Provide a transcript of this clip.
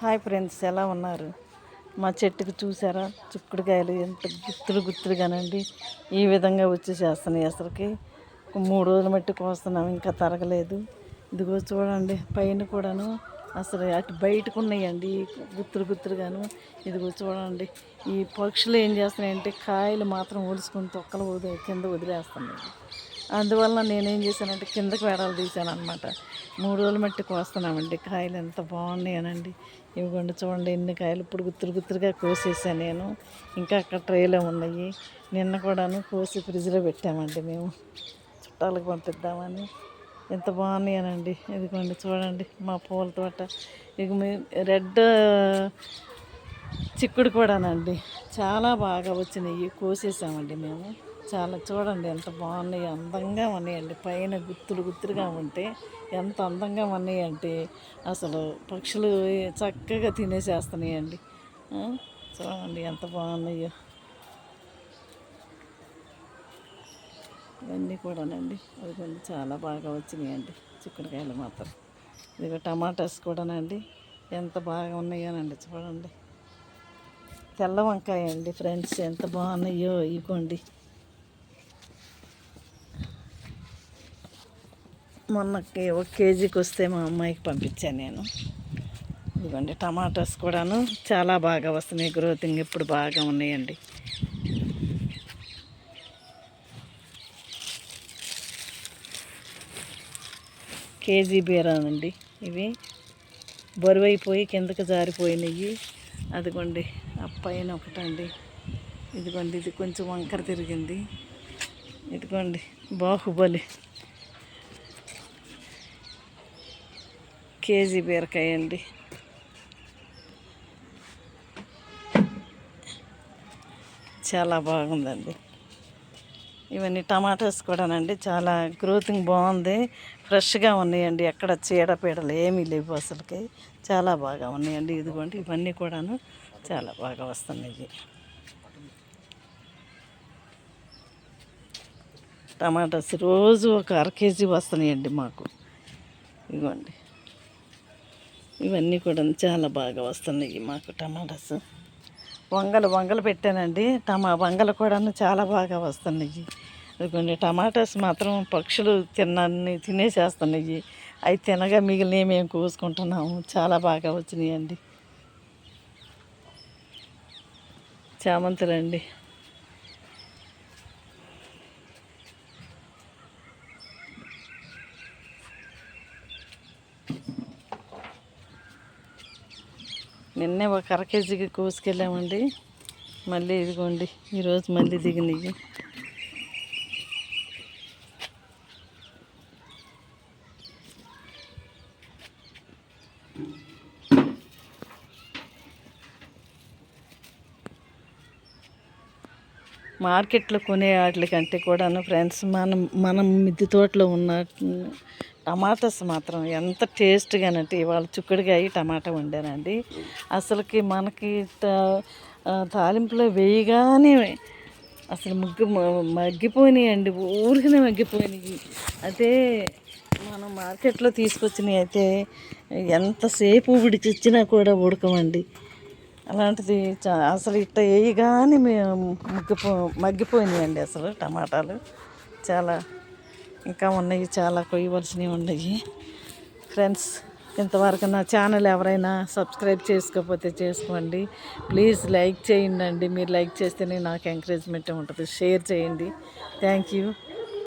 Hi friends ఎలా ఉన్నారు? మా చెట్టుకు చూసారా? చిక్కుడుకాయలు ఎంత గుత్తులు గుత్తులుగానండి. ఈ విధంగా వచ్చి చేస్తున్నాయి అసలుకి. మూడు రోజులు మట్టి కోస్తున్నాం ఇంకా తరగలేదు. ఇదిగో చూడండి పైన కూడాను అసలు అటు బయటకు ఉన్నాయండి గుత్తులు గుత్తులుగాను. ఇదిగో చూడండి ఈ పక్షులు ఏం చేస్తున్నాయంటే కాయలు మాత్రం ఒలుసుకుని తొక్కలు వదిలే కింద వదిలేస్తున్నాయి. అందువల్ల నేనేం చేశానంటే కిందకి వేడాలు తీసాను అనమాట మూడు రోజులు మట్టి కోస్తున్నామండి. కాయలు ఎంత బాగున్నాయనండి. ఇవిగోండి చూడండి ఎన్ని కాయలు. ఇప్పుడు గుత్తులు గుత్తులుగా కోసేసాను నేను. ఇంకా అక్కడ ట్రేలో ఉన్నాయి. నిన్న కూడాను కోసి ఫ్రిడ్జ్లో పెట్టామండి మేము. చుట్టాలకు పంపిద్దామని. ఎంత బాగున్నాయనండి. ఇదిగోండి చూడండి మా పూల తోట. ఇక మీ రెడ్ చిక్కుడు కూడానండి. చాలా బాగా వచ్చినాయి. కోసేసామండి మేము. చాలా చూడండి ఎంత బాగున్నాయి అందంగా ఉన్నాయండి. పైన గుత్తులు గుత్తులుగా ఉంటే ఎంత అందంగా ఉన్నాయంటే అసలు పక్షులు చక్కగా తినేసేస్తున్నాయండి. చూడండి ఎంత బాగున్నాయో. ఇవన్నీ కూడానండి అదిగోండి చాలా బాగా వచ్చినాయండి చిక్కుడుకాయలు మాత్రం. ఇదిగో టమాటాస్ కూడానండి ఎంత బాగా ఉన్నాయోనండి చూడండి. తెల్ల వంకాయ అండి ఫ్రెండ్స్ ఎంత బాగున్నాయో ఇవ్వండి. మొన్నకి ఒక కేజీకి వస్తే మా అమ్మాయికి పంపించాను నేను. ఇదిగోండి టమాటాస్ కూడాను చాలా బాగా వస్తున్నాయి. గ్రోతింగ్ ఇప్పుడు బాగా ఉన్నాయండి. కేజీ బీరానండి ఇవి. బరువైపోయి కిందకి జారిపోయినాయి అదిగోండి ఆ పైన ఒకటండి. ఇదిగోండి ఇది కొంచెం వంకర తిరిగింది. ఇదిగోండి బాహుబలి. కేజీ బీరకాయ అండి చాలా బాగుందండి. ఇవన్నీ టమాటాస్ కూడానండి చాలా గ్రోతింగ్ బాగుంది. ఫ్రెష్గా ఉన్నాయండి ఎక్కడ చీడపీడలు ఏమీ లేవు అసలుకి. చాలా బాగా ఉన్నాయండి ఇదిగోండి ఇవన్నీ కూడాను చాలా బాగా వస్తున్నాయి. టమాటాస్ రోజు ఒక అర కేజీ వస్తున్నాయండి మాకు. ఇదిగోండి. ఇవన్నీ కూడా చాలా బాగా వస్తున్నాయి మాకు టమాటాస్. వంగలు వంగలు పెట్టానండి. టమా వంగలు కూడా చాలా బాగా వస్తున్నాయి. కొన్ని టమాటాస్ మాత్రం పక్షులు తిన్నాన్ని తినేసేస్తున్నాయి. అవి తినగా మిగిలినవి మేము కోసుకుంటున్నాము. చాలా బాగా వచ్చినాయండి. చామంతులండి. నిన్నే ఒక అర కేజీకి కోసుకెళ్ళామండి. మళ్ళీ ఇదిగోండి ఈరోజు మళ్ళీ దిగినాయి మార్కెట్లో కొనే వాటికంటే కూడాను ఫ్రెండ్స్ మనం మనం మిద్దె తోటలో ఉన్న టమాటాస్ మాత్రం ఎంత టేస్ట్గానంటే ఇవాళ చిక్కుడుకాయ టమాటా వండానండి. అసలుకి మనకి తాలింపులో వేయగానే అసలు ముగ్గు మగ్గిపోయినాయండి. ఊరికనే మగ్గిపోయినాయి. అదే మనం మార్కెట్లో తీసుకొచ్చినవి అయితే ఎంతసేపు ఉడికిచ్చినా కూడా ఉడకమండి అలాంటిది చా- అసలు ఇట్ట వేయగానే మేము ముగ్గిపో మగ్గిపోయినాయండి అసలు టమాటాలు. చాలా ఇంకా ఉన్నాయి చాలా కొయ్యవలసినవి ఉన్నాయి. ఫ్రెండ్స్ ఇంతవరకు నా ఛానల్ ఎవరైనా సబ్స్క్రైబ్ చేసుకోకపోతే చేసుకోండి. ప్లీజ్ లైక్ చేయండి అండి. మీరు లైక్ చేస్తేనే నాకు ఎంకరేజ్మెంట్ ఉంటుంది. షేర్ చేయండి. Thank you